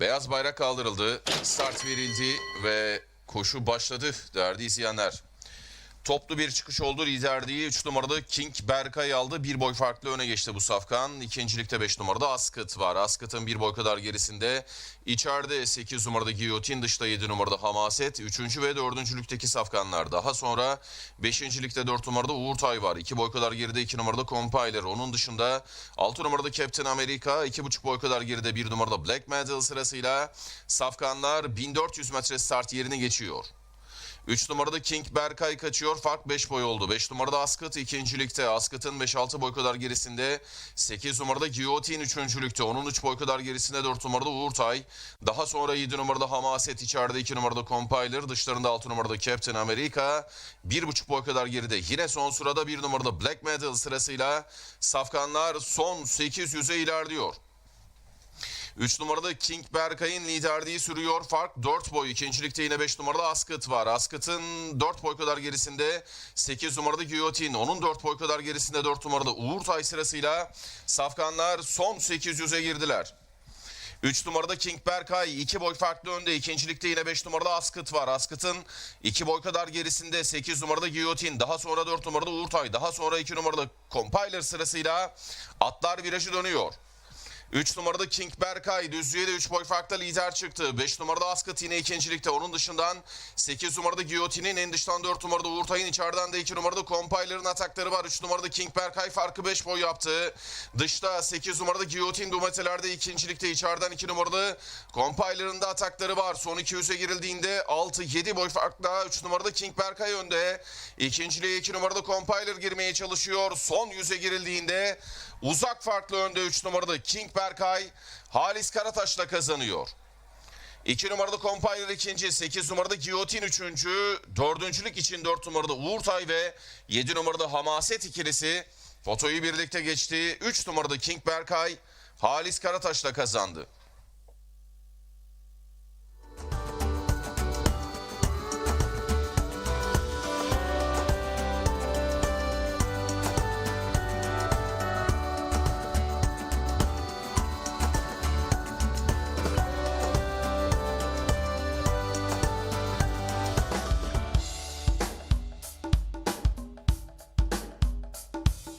Beyaz bayrak kaldırıldı, start verildi ve koşu başladı değerli izleyenler. Toplu bir çıkış oldu. Liderliği 3 numarada King Berkay aldı. Bir boy farklı öne geçti bu safkan. İkincilikte 5 numarada Askıt var. Askıt'ın bir boy kadar gerisinde. İçeride 8 numarada Giyotin, dışta 7 numarada Hamaset. 3. ve 4. safkanlar. Daha sonra 5. ligde 4 numarada Uğurtay var. 2 boy kadar geride 2 numarada Compiler. Onun dışında 6 numarada Captain America. 2,5 boy kadar geride 1 numarada Black Medal sırasıyla safkanlar 1400 metre start yerini geçiyor. 3 numarada King Berkay kaçıyor. Fark 5 boy oldu. 5 numarada Askıt ikincilikte. Askıt'ın 5-6 boy kadar gerisinde. 8 numarada Giyotin üçüncülükte. Onun 3 boy kadar gerisinde 4 numarada Uğurtay. Daha sonra 7 numarada Hamaset içeride 2 numarada Compiler. Dışlarında 6 numarada Captain America. 1,5 boy kadar geride. Yine son sırada 1 numarada Black Medal sırasıyla Safkanlar son 800'e ilerliyor. 3 numarada King Berkay'ın liderliği sürüyor. Fark 4 boy. İkincilikte yine 5 numarada Askıt var. Askıt'ın 4 boy kadar gerisinde 8 numarada Giyotin. Onun 4 boy kadar gerisinde 4 numarada Uğurtay sırasıyla Safkanlar son 800'e girdiler. 3 numarada King Berkay 2 boy farklı önde. İkincilikte yine 5 numarada Askıt var. Askıt'ın 2 boy kadar gerisinde 8 numarada Giyotin. Daha sonra 4 numarada Uğurtay. Daha sonra 2 numarada Compiler sırasıyla atlar virajı dönüyor. 3 numarada King Berkay düzlüğe de 3 boy farkla lider çıktı. 5 numarada Askıt yine ikincilikte. Onun dışından 8 numarada Giyotin'in en dıştan 4 numarada Uğurtay'ın içeriden de 2 numarada Compiler'ın atakları var. 3 numarada King Berkay farkı 5 boy yaptı. Dışta 8 numarada Giyotin Dumetelerde ikincilikte içeriden 2 numarada Compiler'ın da atakları var. Son 200'e girildiğinde 6-7 boy farkla 3 numarada King Berkay önde. İkinciliğe 2 numarada Compiler girmeye çalışıyor. Son 100'e girildiğinde uzak farklı önde 3 numarada King Berkay Halis Karataş'la kazanıyor. 2 numarada Compiler ikinci, 8 numarada Giyotin üçüncü, dördüncülük için 4 numarada Uğurtay ve 7 numarada Hamaset ikilisi fotoyu birlikte geçti. 3 numarada King Berkay Halis Karataş'la kazandı.